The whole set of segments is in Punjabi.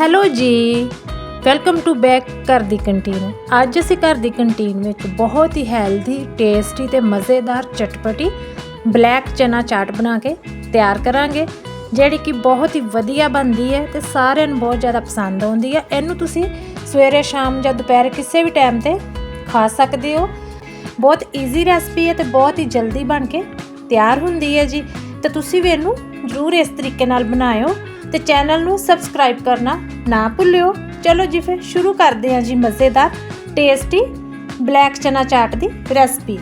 ਹੈਲੋ ਜੀ, ਵੈਲਕਮ ਟੂ ਬੈਕ ਘਰ ਦੀ ਕੰਟੀਨ। ਅੱਜ ਅਸੀਂ ਘਰ ਦੀ ਕੰਟੀਨ ਵਿੱਚ ਬਹੁਤ ਹੀ ਹੈਲਦੀ, ਟੇਸਟੀ ਤੇ ਮਜ਼ੇਦਾਰ ਚਟਪਟੀ ਬਲੈਕ ਚਨਾ ਚਾਟ ਬਣਾ ਕੇ ਤਿਆਰ ਕਰਾਂਗੇ, ਜਿਹੜੀ ਕਿ ਬਹੁਤ ਹੀ ਵਧੀਆ ਬਣਦੀ ਹੈ ਤੇ ਸਾਰਿਆਂ ਨੂੰ ਬਹੁਤ ਜ਼ਿਆਦਾ ਪਸੰਦ ਆਉਂਦੀ ਹੈ। ਇਹਨੂੰ ਤੁਸੀਂ ਸਵੇਰੇ ਸ਼ਾਮ ਜਾਂ ਦੁਪਹਿਰ ਕਿਸੇ ਵੀ ਟਾਈਮ ਤੇ ਖਾ ਸਕਦੇ ਹੋ। ਬਹੁਤ ਈਜ਼ੀ ਰੈਸਪੀ ਹੈ ਤੇ ਬਹੁਤ ਹੀ ਜਲਦੀ ਬਣ ਕੇ ਤਿਆਰ ਹੁੰਦੀ ਹੈ ਜੀ। ਤੇ ਤੁਸੀਂ ਵੀ ਇਹਨੂੰ ਜ਼ਰੂਰ ਇਸ ਤਰੀਕੇ ਨਾਲ ਬਣਾਇਓ। ਤੇ ਚੈਨਲ ਨੂੰ ਸਬਸਕ੍ਰਾਈਬ ਕਰਨਾ ਨਾ ਭੁੱਲਿਓ। ਚਲੋ ਜੀ ਫਿਰ ਸ਼ੁਰੂ ਕਰਦੇ ਹਾਂ ਜੀ ਮਜ਼ੇਦਾਰ ਟੇਸਟੀ ਬਲੈਕ ਚਨਾ ਚਾਟ ਦੀ ਰੈਸਪੀ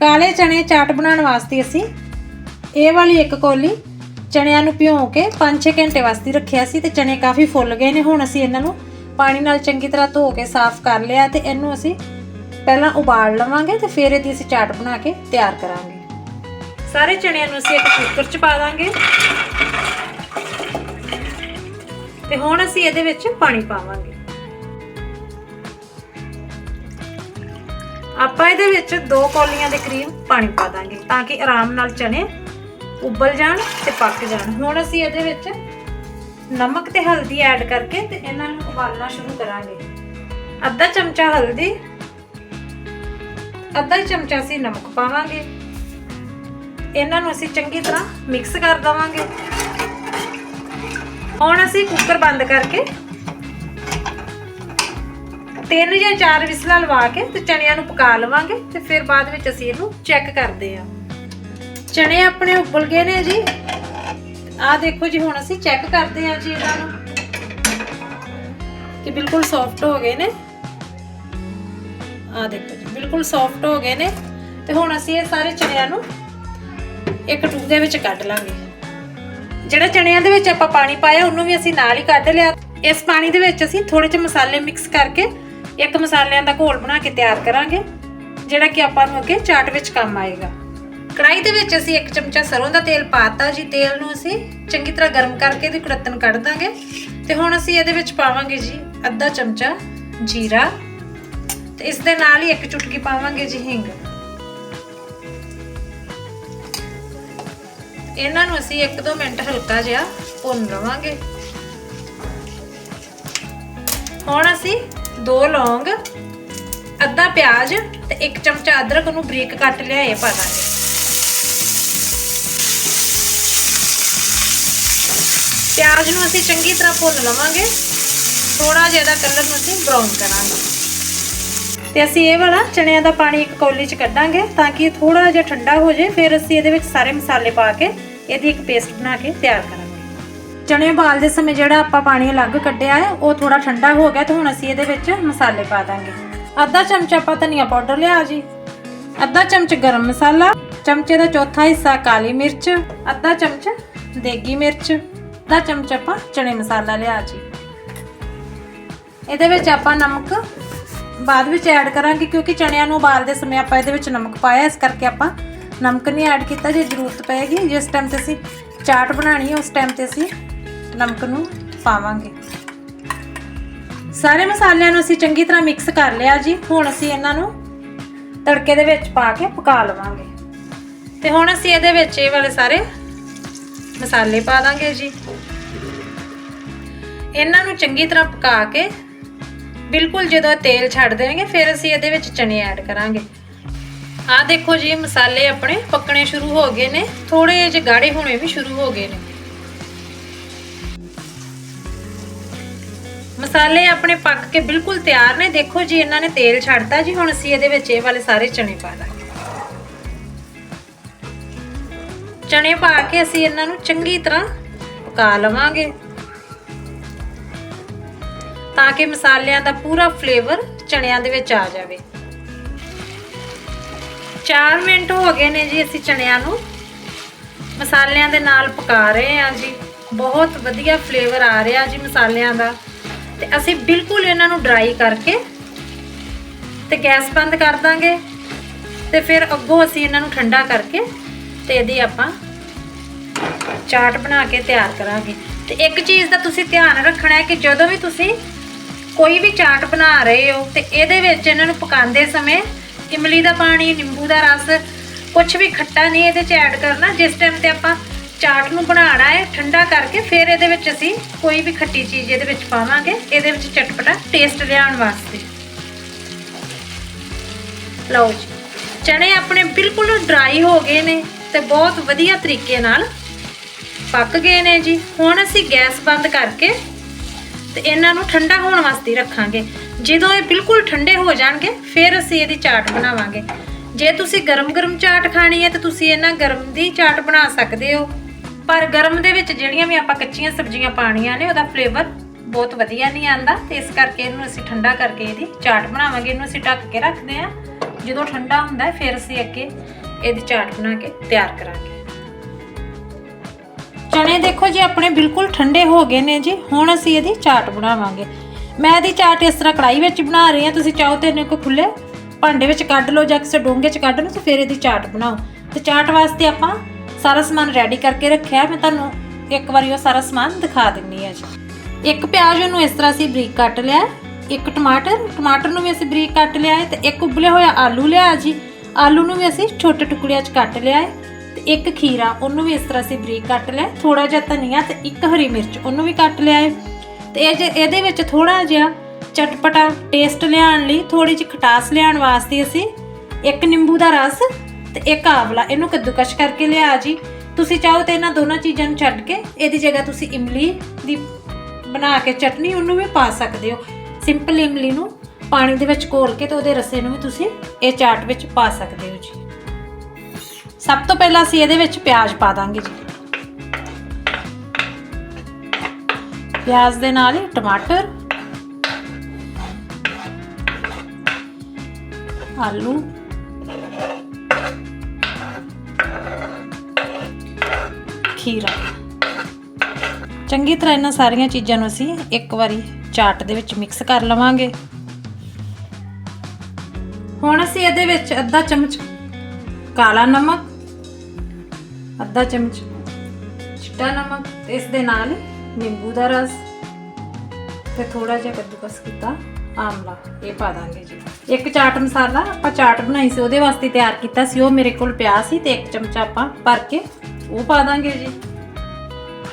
ਕਾਲੇ ਚਨੇ ਚਾਟ ਬਣਾਉਣ ਵਾਸਤੇ ਅਸੀਂ ਇਹ ਵਾਲੀ ਇੱਕ ਕੋਲੀ ਚਣਿਆਂ ਨੂੰ ਭਿਉਂ ਕੇ 5-6 ਘੰਟੇ ਵਾਸਤੇ ਰੱਖਿਆ ਸੀ ਤੇ ਚਨੇ ਕਾਫੀ ਫੁੱਲ ਗਏ ਨੇ। ਹੁਣ ਅਸੀਂ ਇਹਨਾਂ ਨੂੰ ਪਾਣੀ ਨਾਲ ਚੰਗੀ ਤਰ੍ਹਾਂ ਧੋ ਕੇ ਸਾਫ਼ ਕਰ ਲਿਆ ਤੇ ਇਹਨੂੰ ਅਸੀਂ ਪਹਿਲਾਂ ਉਬਾਲ ਲਵਾਂਗੇ ਤੇ ਫਿਰ ਇਹਦੀ ਅਸੀਂ ਚਾਟ ਬਣਾ ਕੇ ਤਿਆਰ ਕਰਾਂਗੇ। ਸਾਰੇ ਚਣਿਆਂ ਨੂੰ ਅਸੀਂ ਇੱਕ ਕੁੱਕਰ 'ਚ ਪਾ ਦਾਂਗੇ। ਤੇ ਹੁਣ ਅਸੀਂ ਇਹਦੇ ਵਿੱਚ ਪਾਣੀ ਪਾਵਾਂਗੇ। ਆਪਾਂ ਇਹਦੇ ਵਿੱਚ 2 ਕੌਲੀਆਂ ਦੇ ਕਰੀਬ ਪਾਣੀ ਪਾ ਦਾਂਗੇ ਤਾਂ ਕਿ ਆਰਾਮ ਨਾਲ ਚਨੇ ਉਬਲ ਜਾਣ ਤੇ ਪੱਕ ਜਾਣ। ਹੁਣ ਅਸੀਂ ਇਹਦੇ ਵਿੱਚ ਨਮਕ ਤੇ ਹਲਦੀ ਐਡ ਕਰਕੇ ਤੇ ਇਹਨਾਂ ਨੂੰ ਉਬਾਲਣਾ ਸ਼ੁਰੂ ਕਰਾਂਗੇ। ਅੱਧਾ ਚਮਚਾ ਹਲਦੀ, ਅੱਧਾ ਚਮਚਾ ਅਸੀਂ ਨਮਕ ਪਾਵਾਂਗੇ। ਇਹਨਾਂ ਨੂੰ ਅਸੀਂ ਚੰਗੀ ਤਰ੍ਹਾਂ ਮਿਕਸ ਕਰ ਦਵਾਂਗੇ। ਹੁਣ ਅਸੀਂ ਕੁੱਕਰ ਬੰਦ ਕਰਕੇ ਤਿੰਨ ਜਾਂ ਚਾਰ ਵਿਸਲਾਂ ਲਵਾ ਕੇ ਤੇ ਚਣਿਆਂ ਨੂੰ ਪਕਾ ਲਵਾਂਗੇ ਤੇ ਫਿਰ ਬਾਅਦ ਵਿੱਚ ਅਸੀਂ ਇਹਨੂੰ ਚੈੱਕ ਕਰਦੇ ਹਾਂ। ਚਣੇ ਆਪਣੇ ਉਬਲ ਗਏ ਨੇ ਜੀ। ਆਹ ਦੇਖੋ ਜੀ, ਹੁਣ ਅਸੀਂ ਚੈੱਕ ਕਰਦੇ ਹਾਂ ਜੀ ਇਹਨਾਂ ਨੂੰ। ਕਿ ਬਿਲਕੁਲ ਸੌਫਟ ਹੋ ਗਏ ਨੇ। ਆਹ ਦੇਖੋ ਜੀ, ਬਿਲਕੁਲ ਸੌਫਟ ਹੋ ਗਏ ਨੇ। ਤੇ ਹੁਣ ਅਸੀਂ ਇਹ ਸਾਰੇ ਚਣਿਆਂ ਨੂੰ ਇੱਕ ਟੂਗੇ ਵਿੱਚ ਕੱਢ ਲਾਂਗੇ। ਜਿਹੜਾ ਚਣਿਆਂ ਦੇ ਵਿੱਚ ਆਪਾਂ ਪਾਣੀ ਪਾਇਆ, ਉਹਨੂੰ ਵੀ ਅਸੀਂ ਨਾਲ ਹੀ ਕੱਢ ਲਿਆ। ਇਸ ਪਾਣੀ ਦੇ ਵਿੱਚ ਅਸੀਂ ਥੋੜੇ ਜਿਹੇ ਮਸਾਲੇ ਮਿਕਸ ਕਰਕੇ ਇੱਕ ਮਸਾਲਿਆਂ ਦਾ ਘੋਲ ਬਣਾ ਕੇ ਤਿਆਰ ਕਰਾਂਗੇ, ਜਿਹੜਾ ਕਿ ਆਪਾਂ ਨੂੰ ਅੱਗੇ ਚਾਟ ਵਿੱਚ ਕੰਮ ਆਏਗਾ। ਕੜਾਈ ਦੇ ਵਿੱਚ ਅਸੀਂ ਇੱਕ ਚਮਚਾ ਸਰੋਂ ਦਾ ਤੇਲ ਪਾਤਾ ਜੀ। ਤੇਲ ਨੂੰ ਅਸੀਂ ਚੰਗੀ ਤਰ੍ਹਾਂ ਗਰਮ ਕਰਕੇ ਇਹਦੀ ਕੁੜੱਤਣ ਕੱਢ ਦਾਂਗੇ। ਤੇ ਹੁਣ ਅਸੀਂ ਇਹਦੇ ਵਿੱਚ ਪਾਵਾਂਗੇ ਜੀ ਅੱਧਾ ਚਮਚਾ ਜੀਰਾ। ਤੇ ਇਸ ਦੇ ਨਾਲ ਹੀ ਇੱਕ ਚੁਟਕੀ ਪਾਵਾਂਗੇ ਜੀ ਹਿੰਗ। ਇਹਨਾਂ ਨੂੰ ਅਸੀਂ 1-2 ਮਿੰਟ ਹਲਕਾ ਜਿਹਾ ਭੁੰਨ ਲਵਾਂਗੇ। ਹੁਣ ਅਸੀਂ ਦੋ ਲੌਂਗ, ਅੱਧਾ ਪਿਆਜ਼ ਤੇ ਇੱਕ ਚਮਚਾ ਅਦਰਕ ਨੂੰ ਬਰੀਕ ਕੱਟ ਲਿਆ ਇਹ ਪਾ ਦਾਂਗੇ। ਪਿਆਜ਼ ਨੂੰ ਅਸੀਂ ਚੰਗੀ ਤਰ੍ਹਾਂ ਭੁੰਨ ਲਵਾਂਗੇ। ਥੋੜਾ ਜਿਹਾ ਦਾ ਕਲਰ ਨੂੰ ਅਸੀਂ ਬਰਾਊਨ ਕਰਾਂਗੇ। ਤੇ ਅਸੀਂ ਇਹ ਵਾਲਾ ਚਣਿਆਂ ਦਾ ਪਾਣੀ ਇੱਕ ਕੌਲੀ 'ਚ ਕੱਢਾਂਗੇ ਤਾਂ ਕਿ ਥੋੜਾ ਜਿਹਾ ਠੰਡਾ ਹੋ ਜਾਏ ਫਿਰ ਅਸੀਂ ਇਹਦੇ ਵਿੱਚ ਸਾਰੇ ਮਸਾਲੇ ਪਾ ਕੇ ਇਹਦੀ ਇੱਕ ਪੇਸਟ ਬਣਾ ਕੇ ਤਿਆਰ ਕਰਾਂਗੇ। ਚਣੇ ਉਬਾਲਦੇ ਸਮੇਂ ਜਿਹੜਾ ਆਪਾਂ ਪਾਣੀ ਅਲੱਗ ਕੱਢਿਆ ਹੈ, ਉਹ ਥੋੜਾ ਠੰਡਾ ਹੋ ਗਿਆ ਤੇ ਹੁਣ ਅਸੀਂ ਇਹਦੇ ਵਿੱਚ ਮਸਾਲੇ ਪਾ ਦਾਂਗੇ। ਅੱਧਾ ਚਮਚ ਆਪਾਂ ਧਨੀਆ ਪਾਊਡਰ ਲਿਆ ਜੀ। ਅੱਧਾ ਚਮਚ ਗਰਮ ਮਸਾਲਾ, ਚਮਚੇ ਦਾ ਚੌਥਾ ਹਿੱਸਾ ਕਾਲੀ ਮਿਰਚ, ਅੱਧਾ ਚਮਚ ਦੇਗੀ ਮਿਰਚ, ਅੱਧਾ ਚਮਚ ਆਪਾਂ ਚਣੇ ਮਸਾਲਾ ਲਿਆ ਜੀ। ਇਹਦੇ ਵਿੱਚ ਆਪਾਂ ਨਮਕ ਬਾਅਦ ਵਿੱਚ ਐਡ ਕਰਾਂਗੇ ਕਿਉਂਕਿ ਚਣਿਆਂ ਨੂੰ ਉਬਾਲਦੇ ਸਮੇਂ ਆਪਾਂ ਇਹਦੇ ਵਿੱਚ ਨਮਕ ਪਾਇਆ, ਇਸ ਕਰਕੇ ਆਪਾਂ ਨਮਕ ਨਹੀਂ ਐਡ ਕੀਤਾ, ਜੇ ਜ਼ਰੂਰਤ ਪਏਗੀ, ਜਿਸ ਟਾਈਮ ਤੇ ਅਸੀਂ ਚਾਟ ਬਣਾਣੀ ਹੈ, ਉਸ ਟਾਈਮ ਤੇ ਅਸੀਂ ਨਮਕ ਨੂੰ ਪਾਵਾਂਗੇ। ਸਾਰੇ ਮਸਾਲਿਆਂ ਨੂੰ ਅਸੀਂ ਚੰਗੀ ਤਰ੍ਹਾਂ ਮਿਕਸ ਕਰ ਲਿਆ ਜੀ। ਹੁਣ ਅਸੀਂ ਇਹਨਾਂ ਨੂੰ ਤੜਕੇ ਦੇ ਵਿੱਚ ਪਾ ਕੇ ਪਕਾ ਲਵਾਂਗੇ। ਤੇ ਹੁਣ ਅਸੀਂ ਇਹਦੇ ਵਿੱਚ ਇਹ ਵਾਲੇ ਸਾਰੇ ਮਸਾਲੇ ਪਾ ਦਾਂਗੇ ਜੀ। ਇਹਨਾਂ ਨੂੰ ਚੰਗੀ ਤਰ੍ਹਾਂ ਪਕਾ ਕੇ ਬਿਲਕੁਲ ਜਦੋਂ ਤੇਲ ਛੱਡ ਦੇਣਗੇ, ਫਿਰ ਅਸੀਂ ਇਹਦੇ ਵਿੱਚ ਚਨੇ ਐਡ ਕਰਾਂਗੇ। ਆਹ ਦੇਖੋ ਜੀ, ਮਸਾਲੇ ਆਪਣੇ ਪੱਕਣੇ ਸ਼ੁਰੂ ਹੋ ਗਏ ਨੇ। ਥੋੜੇ ਜਿਹੇ ਗਾੜੇ ਹੋਣੇ ਵੀ ਸ਼ੁਰੂ ਹੋ ਗਏ ਨੇ। ਮਸਾਲੇ ਆਪਣੇ ਪੱਕ ਕੇ ਬਿਲਕੁਲ ਤਿਆਰ ਨੇ। ਦੇਖੋ ਜੀ, ਇਹਨਾਂ ਨੇ ਤੇਲ ਛੱਡਤਾ ਜੀ, ਹੁਣ ਅਸੀਂ ਇਹਦੇ ਵਿੱਚ ਇਹ ਵਾਲੇ ਸਾਰੇ ਚਨੇ ਪਾ ਦਾਂਗੇ ਚਨੇ ਪਾ ਕੇ ਅਸੀਂ ਇਹਨਾਂ ਨੂੰ ਚੰਗੀ ਤਰ੍ਹਾਂ ਪਕਾ ਲਵਾਂਗੇ। ਤਾਂ ਕਿ ਮਸਾਲਿਆਂ ਦਾ ਪੂਰਾ ਫਲੇਵਰ ਚਣਿਆਂ ਦੇ ਵਿੱਚ ਆ ਜਾਵੇ। 4 ਮਿੰਟ ਹੋ ਗਏ ਨੇ ਜੀ ਅਸੀਂ ਚਣਿਆਂ ਨੂੰ। ਮਸਾਲਿਆਂ ਦੇ ਨਾਲ ਪਕਾ ਰਹੇ ਹਾਂ ਜੀ। ਬਹੁਤ ਵਧੀਆ ਫਲੇਵਰ ਆ ਰਿਹਾ ਜੀ ਮਸਾਲਿਆਂ ਦਾ। ਤੇ ਅਸੀਂ ਬਿਲਕੁਲ ਇਹਨਾਂ ਨੂੰ ਡਰਾਈ ਕਰਕੇ ਤੇ ਗੈਸ ਬੰਦ ਕਰ ਦਾਂਗੇ। ਤੇ ਫਿਰ ਅੱਗੋਂ ਅਸੀਂ ਇਹਨਾਂ ਨੂੰ ਠੰਡਾ ਕਰਕੇ ਤੇ ਇਹਦੀ ਆਪਾਂ ਚਾਟ ਬਣਾ ਕੇ ਤਿਆਰ ਕਰਾਂਗੇ। ਤੇ ਇੱਕ ਚੀਜ਼ ਦਾ ਤੁਸੀਂ ਧਿਆਨ ਰੱਖਣਾ ਹੈ ਕਿ ਜਦੋਂ ਵੀ ਤੁਸੀਂ ਕੋਈ ਵੀ ਚਾਟ ਬਣਾ ਰਹੇ ਹੋ ਤੇ ਇਹਦੇ ਵਿੱਚ ਇਹਨਾਂ ਨੂੰ ਪਕਾਉਂਦੇ ਸਮੇਂ ਇਮਲੀ ਦਾ ਪਾਣੀ, ਨਿੰਬੂ ਦਾ ਰਸ ਕੁਝ ਵੀ ਖੱਟਾ ਨਹੀਂ ਇਹਦੇ ਚ ਐਡ ਕਰਨਾ। ਜਿਸ ਟਾਈਮ ਤੇ ਆਪਾਂ ਚਾਟ ਨੂੰ ਬਣਾਉਣਾ ਹੈ, ਠੰਡਾ ਕਰਕੇ ਫਿਰ ਇਹਦੇ ਵਿੱਚ ਅਸੀਂ ਕੋਈ ਵੀ ਖੱਟੀ ਚੀਜ਼ ਇਹਦੇ ਵਿੱਚ ਪਾਵਾਂਗੇ, ਇਹਦੇ ਵਿੱਚ ਚਟਪਟਾ ਟੇਸਟ ਲਿਆਉਣ ਵਾਸਤੇ। ਲਓ ਜੀ ਚਣੇ ਆਪਣੇ ਬਿਲਕੁਲ ਡਰਾਈ ਹੋ ਗਏ ਨੇ ਤੇ ਬਹੁਤ ਵਧੀਆ ਤਰੀਕੇ ਨਾਲ ਪੱਕ ਗਏ ਨੇ ਜੀ। ਹੁਣ ਅਸੀਂ ਗੈਸ ਬੰਦ ਕਰਕੇ ਤੇ ਇਹਨਾਂ ਨੂੰ ਠੰਡਾ ਹੋਣ ਵਾਸਤੇ ਰੱਖਾਂਗੇ। ਜਦੋਂ ਇਹ ਬਿਲਕੁਲ ਠੰਡੇ ਹੋ ਜਾਣਗੇ, ਫਿਰ ਅਸੀਂ ਇਹਦੀ ਚਾਟ ਬਣਾਵਾਂਗੇ। ਜੇ ਤੁਸੀਂ ਗਰਮ-ਗਰਮ ਚਾਟ ਖਾਣੀ ਹੈ, ਤਾਂ ਤੁਸੀਂ ਇਹਨਾਂ ਗਰਮ ਦੀ ਚਾਟ ਬਣਾ ਸਕਦੇ ਹੋ। ਪਰ ਗਰਮ ਦੇ ਵਿੱਚ ਜਿਹੜੀਆਂ ਵੀ ਆਪਾਂ ਕੱਚੀਆਂ ਸਬਜ਼ੀਆਂ ਪਾਣੀਆਂ ਨੇ, ਉਹਦਾ ਫਲੇਵਰ ਬਹੁਤ ਵਧੀਆ ਨਹੀਂ ਆਂਦਾ ਤੇ ਇਸ ਕਰਕੇ ਇਹਨੂੰ ਅਸੀਂ ਠੰਡਾ ਕਰਕੇ ਇਹਦੀ ਚਾਟ ਬਣਾਵਾਂਗੇ। ਇਹਨੂੰ ਅਸੀਂ ਢੱਕ ਕੇ ਰੱਖਦੇ ਹਾਂ। ਜਦੋਂ ਠੰਡਾ ਹੁੰਦਾ ਫਿਰ ਅਸੀਂ ਅੱਗੇ ਇਹਦੀ ਚਾਟ ਬਣਾ ਕੇ ਤਿਆਰ ਕਰਾਂਗੇ। ਚਣੇ ਦੇਖੋ ਜੀ, ਆਪਣੇ ਬਿਲਕੁਲ ਠੰਡੇ ਹੋ ਗਏ ਨੇ ਜੀ। ਹੁਣ ਅਸੀਂ ਇਹਦੀ ਚਾਟ ਬਣਾਵਾਂਗੇ। ਮੈਂ ਇਹਦੀ ਚਾਟ ਇਸ ਤਰ੍ਹਾਂ ਕੜਾਈ ਵਿੱਚ ਬਣਾ ਰਹੀ ਹਾਂ। ਤੁਸੀਂ ਚਾਹੋ ਤੇ ਇਹਨੂੰ ਕੋ ਖੁੱਲੇ ਭਾਂਡੇ ਵਿੱਚ ਕੱਢ ਲਓ ਜਾਂ ਕਿਸੇ ਡੋਂਗੇ 'ਚ ਕੱਢ ਲਓ, ਤੇ ਫਿਰ ਇਹਦੀ ਚਾਟ ਬਣਾਓ। ਤੇ ਚਾਟ ਵਾਸਤੇ ਆਪਾਂ ਸਾਰਾ ਸਮਾਨ ਰੈਡੀ ਕਰਕੇ ਰੱਖਿਆ ਮੈਂ ਤੁਹਾਨੂੰ ਇੱਕ ਵਾਰੀ ਉਹ ਸਾਰਾ ਸਮਾਨ ਦਿਖਾ ਦਿੰਨੀ ਆ ਜੀ। ਇੱਕ ਪਿਆਜ਼ ਨੂੰ ਇਸ ਤਰ੍ਹਾਂ ਅਸੀਂ ਬਰੀਕ ਕੱਟ ਲਿਆ ਇੱਕ ਟਮਾਟਰ ਟਮਾਟਰ ਨੂੰ ਵੀ ਅਸੀਂ ਬਰੀਕ ਕੱਟ ਲਿਆ ਹੈ। ਤੇ ਇੱਕ ਉਬਲੇ ਹੋਇਆ ਆਲੂ ਲਿਆ ਜੀ। ਆਲੂ ਨੂੰ ਵੀ ਅਸੀਂ ਛੋਟੇ ਟੁਕੜਿਆਂ 'ਚ ਕੱਟ ਲਿਆ ਹੈ। ਤੇ ਇੱਕ ਖੀਰਾ, ਉਹਨੂੰ ਵੀ ਇਸ ਤਰ੍ਹਾਂ ਅਸੀਂ ਬਰੀਕ ਕੱਟ ਲਿਆ। ਥੋੜਾ ਜਿਹਾ ਧਨੀਆ ਤੇ ਇੱਕ ਹਰੀ ਮਿਰਚ, ਉਹਨੂੰ ਵੀ ਕੱਟ ਲਿਆ ਹੈ ਤੇ ਇਹ ਜੇ, ਇਹਦੇ ਵਿੱਚ ਥੋੜਾ ਜਿਹਾ ਚਟਪਟਾ ਟੇਸਟ ਲਿਆਉਣ ਲਈ ਥੋੜੀ ਜਿਹੀ ਖਟਾਸ ਲਿਆਉਣ ਵਾਸਤੇ ਅਸੀਂ ਇੱਕ ਨਿੰਬੂ ਦਾ ਰਸ ਤੇ ਇੱਕ ਆਵਲਾ, ਇਹਨੂੰ ਕੱਦੂਕਸ਼ ਕਰਕੇ ਲਿਆ ਜੀ। ਤੁਸੀਂ ਚਾਹੋ ਤੇ ਇਹਨਾਂ ਦੋਨਾਂ ਚੀਜ਼ਾਂ ਨੂੰ ਛੱਡ ਕੇ ਇਹਦੀ ਜਗ੍ਹਾ ਤੁਸੀਂ ਇਮਲੀ ਦੀ ਬਣਾ ਕੇ ਚਟਨੀ ਉਹਨੂੰ ਵੀ ਪਾ ਸਕਦੇ ਹੋ। ਸਿੰਪਲ ਇਮਲੀ ਨੂੰ ਪਾਣੀ ਦੇ ਵਿੱਚ ਘੋਲ ਕੇ ਤੇ ਉਹਦੇ ਰਸੇ ਨੂੰ ਵੀ ਤੁਸੀਂ ਇਹ ਚਾਟ ਵਿੱਚ ਪਾ ਸਕਦੇ ਹੋ ਜੀ। ਸਭ ਤੋਂ ਪਹਿਲਾਂ ਅਸੀਂ ਇਹਦੇ ਵਿੱਚ ਪਿਆਜ਼ ਪਾ ਦਾਂਗੇ ਜੀ। ਪਿਆਜ਼ ਦੇ ਨਾਲ ਹੀ ਟਮਾਟਰ, ਆਲੂ, ਖੀਰਾ। ਚੰਗੀ ਤਰ੍ਹਾਂ ਇਹਨਾਂ ਸਾਰੀਆਂ ਚੀਜ਼ਾਂ ਨੂੰ ਅਸੀਂ ਇੱਕ ਵਾਰੀ ਚਾਟ ਦੇ ਵਿੱਚ ਮਿਕਸ ਕਰ ਲਵਾਂਗੇ। ਹੁਣ ਅਸੀਂ ਇਹਦੇ ਵਿੱਚ ਅੱਧਾ ਚਮਚ ਕਾਲਾ ਨਮਕ ਅੱਧਾ ਚਮਚ ਚਿੱਟਾ ਨਮਕ ਤੇ ਇਸ ਦੇ ਨਾਲ ਨਿੰਬੂ ਦਾ ਰਸ ਤੇ ਥੋੜਾ ਜਿਹਾ ਕੱਦੂਕਸ ਕੀਤਾ ਆਮਲਾ। ਇਹ ਪਾ ਦਾਂਗੇ ਜੀ। ਇੱਕ ਚਾਟ ਮਸਾਲਾ ਆਪਾਂ ਚਾਟ ਬਣਾਈ ਸੀ, ਉਹਦੇ ਵਾਸਤੇ ਤਿਆਰ ਕੀਤਾ ਸੀ। ਉਹ ਮੇਰੇ ਕੋਲ ਪਿਆ ਸੀ ਤੇ ਇੱਕ ਚਮਚਾ ਆਪਾਂ ਭਰ ਕੇ ਉਹ ਪਾ ਦਾਂਗੇ ਜੀ।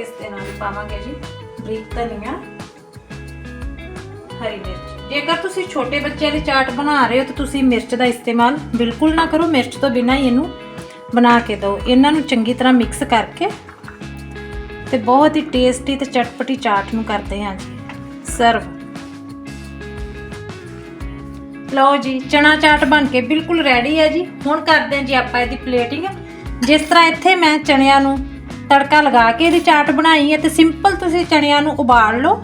ਇਸ ਦੇ ਨਾਲ ਪਾਵਾਂਗੇ ਜੀ ਬਰੀਕ ਧਨੀਆ, ਹਰੀ ਮਿਰਚ। ਜੇਕਰ ਤੁਸੀਂ ਛੋਟੇ ਬੱਚਿਆਂ ਦੀ ਚਾਟ ਬਣਾ ਰਹੇ ਹੋ ਤਾਂ ਤੁਸੀਂ ਮਿਰਚ ਦਾ ਇਸਤੇਮਾਲ ਬਿਲਕੁਲ ਨਾ ਕਰੋ। ਮਿਰਚ ਤੋਂ ਬਿਨਾਂ ਹੀ ਇਹਨੂੰ ਬਣਾ ਕੇ ਦਿਓ ਇਹਨਾਂ ਨੂੰ ਚੰਗੀ ਤਰ੍ਹਾਂ ਮਿਕਸ ਕਰਕੇ ਤੇ ਬਹੁਤ ਹੀ ਟੇਸਟੀ ਤੇ ਚਟਪਟੀ ਚਾਟ ਨੂੰ ਕਰਦੇ ਹਾਂ ਜੀ। ਸਰਵ ਲਓ ਜੀ, ਚਨਾ ਚਾਟ ਬਣ ਕੇ ਬਿਲਕੁਲ ਰੈਡੀ ਹੈ ਜੀ। ਹੁਣ ਕਰਦੇ ਹਾਂ ਜੀ ਆਪਾਂ ਇਹਦੀ ਪਲੇਟਿੰਗ ਜਿਸ ਤਰ੍ਹਾਂ ਇੱਥੇ ਮੈਂ ਚਣਿਆਂ ਨੂੰ ਤੜਕਾ ਲਗਾ ਕੇ ਇਹਦੀ ਚਾਟ ਬਣਾਈ ਹੈ ਤੇ ਸਿੰਪਲ ਤੁਸੀਂ ਚਣਿਆਂ ਨੂੰ ਉਬਾਲ ਲਓ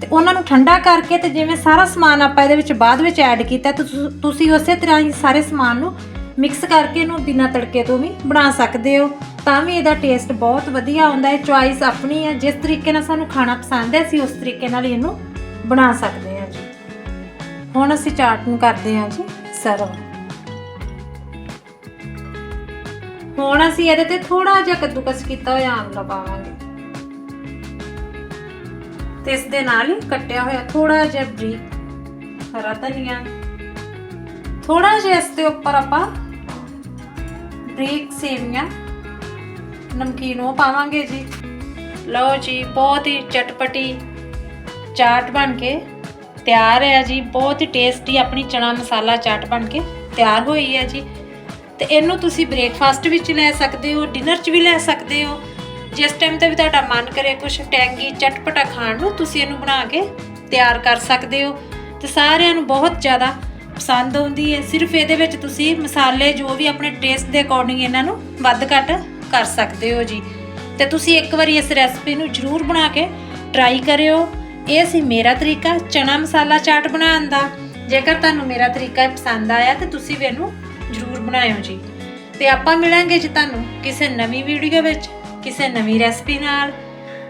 ਤੇ ਉਹਨਾਂ ਨੂੰ ਠੰਡਾ ਕਰਕੇ ਤੇ ਜਿਵੇਂ ਸਾਰਾ ਸਮਾਨ ਆਪਾਂ ਇਹਦੇ ਵਿੱਚ ਬਾਅਦ ਵਿੱਚ ਐਡ ਕੀਤਾ ਤੁਸੀਂ ਉਸੇ ਤਰ੍ਹਾਂ ਹੀ ਸਾਰੇ ਸਮਾਨ ਨੂੰ ਮਿਕਸ ਕਰਕੇ ਇਹਨੂੰ ਬਿਨਾਂ ਤੜਕੇ ਤੋਂ ਵੀ ਬਣਾ ਸਕਦੇ ਹੋ। ਤਾਂ ਵੀ ਇਹਦਾ ਟੇਸਟ ਬਹੁਤ ਵਧੀਆ ਆਉਂਦਾ ਹੈ। ਚੁਆਇਸ ਆਪਣੀ ਹੈ। ਜਿਸ ਤਰੀਕੇ ਨਾਲ ਸਾਨੂੰ ਖਾਣਾ ਪਸੰਦ ਹੈ, ਅਸੀਂ ਉਸ ਤਰੀਕੇ ਨਾਲ ਇਹਨੂੰ ਬਣਾ ਸਕਦੇ ਹਾਂ ਜੀ। ਹੁਣ ਅਸੀਂ ਚਾਟ ਨੂੰ ਕਰਦੇ ਹਾਂ ਜੀ ਸਰਵ ਹੁਣ ਅਸੀਂ ਇਹਦੇ ਤੇ ਥੋੜਾ ਜਿਹਾ ਕੱਦੂਕਸ ਕੀਤਾ ਹੋਇਆ ਆਮਲਾ ਪਾਵਾਂਗੇ ਤੇ ਇਸ ਦੇ ਨਾਲ ਹੀ ਕੱਟਿਆ ਹੋਇਆ ਥੋੜਾ ਜਿਹਾ ਬਰੀਕ ਹਰਾ ਧਨੀਆ। ਥੋੜਾ ਜਿਹਾ ਇਸ ਦੇ ਉੱਪਰ ਆਪਾਂ ਬਰੀਕ ਸੇਵੀਆਂ। ਨਮਕੀਨ ਉਹ ਪਾਵਾਂਗੇ ਜੀ। ਲਓ ਜੀ, ਬਹੁਤ ਹੀ ਚਟਪਟੀ ਚਾਟ ਬਣ ਕੇ ਤਿਆਰ ਹੈ ਜੀ। ਬਹੁਤ ਹੀ ਟੇਸਟੀ ਆਪਣੀ ਚਣਾ ਮਸਾਲਾ ਚਾਟ ਬਣ ਕੇ ਤਿਆਰ ਹੋਈ ਹੈ ਜੀ। ਤੇ ਇਹਨੂੰ ਤੁਸੀਂ ਬ੍ਰੇਕਫਾਸਟ ਵਿੱਚ ਲੈ ਸਕਦੇ ਹੋ ਡਿਨਰ 'ਚ ਵੀ ਲੈ ਸਕਦੇ ਹੋ। ਜਿਸ ਟਾਈਮ ਤੇ ਵੀ ਤੁਹਾਡਾ ਮਨ ਕਰੇ ਕੁਝ ਟੈਂਗੀ ਚਟਪਟਾ ਖਾਣ ਨੂੰ, ਤੁਸੀਂ ਇਹਨੂੰ ਬਣਾ ਕੇ ਤਿਆਰ ਕਰ ਸਕਦੇ ਹੋ। ਤੇ ਸਾਰਿਆਂ ਨੂੰ ਬਹੁਤ ਜ਼ਿਆਦਾ ਪਸੰਦ ਆਉਂਦੀ ਹੈ, ਸਿਰਫ ਇਹਦੇ ਵਿੱਚ ਤੁਸੀਂ ਮਸਾਲੇ ਜੋ ਵੀ ਆਪਣੇ ਟੇਸਟ ਦੇ ਅਕੋਰਡਿੰਗ ਇਹਨਾਂ ਨੂੰ ਵੱਧ ਘੱਟ ਕਰ ਸਕਦੇ ਹੋ ਜੀ। ਤੇ ਤੁਸੀਂ ਇੱਕ ਵਾਰੀ ਇਸ ਰੈਸਪੀ ਨੂੰ ਜ਼ਰੂਰ ਬਣਾ ਕੇ ਟਰਾਈ ਕਰਿਓ। ਇਹ ਸੀ ਮੇਰਾ ਤਰੀਕਾ ਚਨਾ ਮਸਾਲਾ ਚਾਟ ਬਣਾਉਣ ਦਾ। ਜੇਕਰ ਤੁਹਾਨੂੰ ਮੇਰਾ ਤਰੀਕਾ ਪਸੰਦ ਆਇਆ, ਤੇ ਤੁਸੀਂ ਵੀ ਇਹਨੂੰ ਜ਼ਰੂਰ ਬਣਾਇਓ ਜੀ। ਤੇ ਆਪਾਂ ਮਿਲਾਂਗੇ ਜੀ ਤੁਹਾਨੂੰ ਕਿਸੇ ਨਵੀਂ ਵੀਡੀਓ ਵਿੱਚ, ਕਿਸੇ ਨਵੀਂ ਰੈਸਪੀ ਨਾਲ।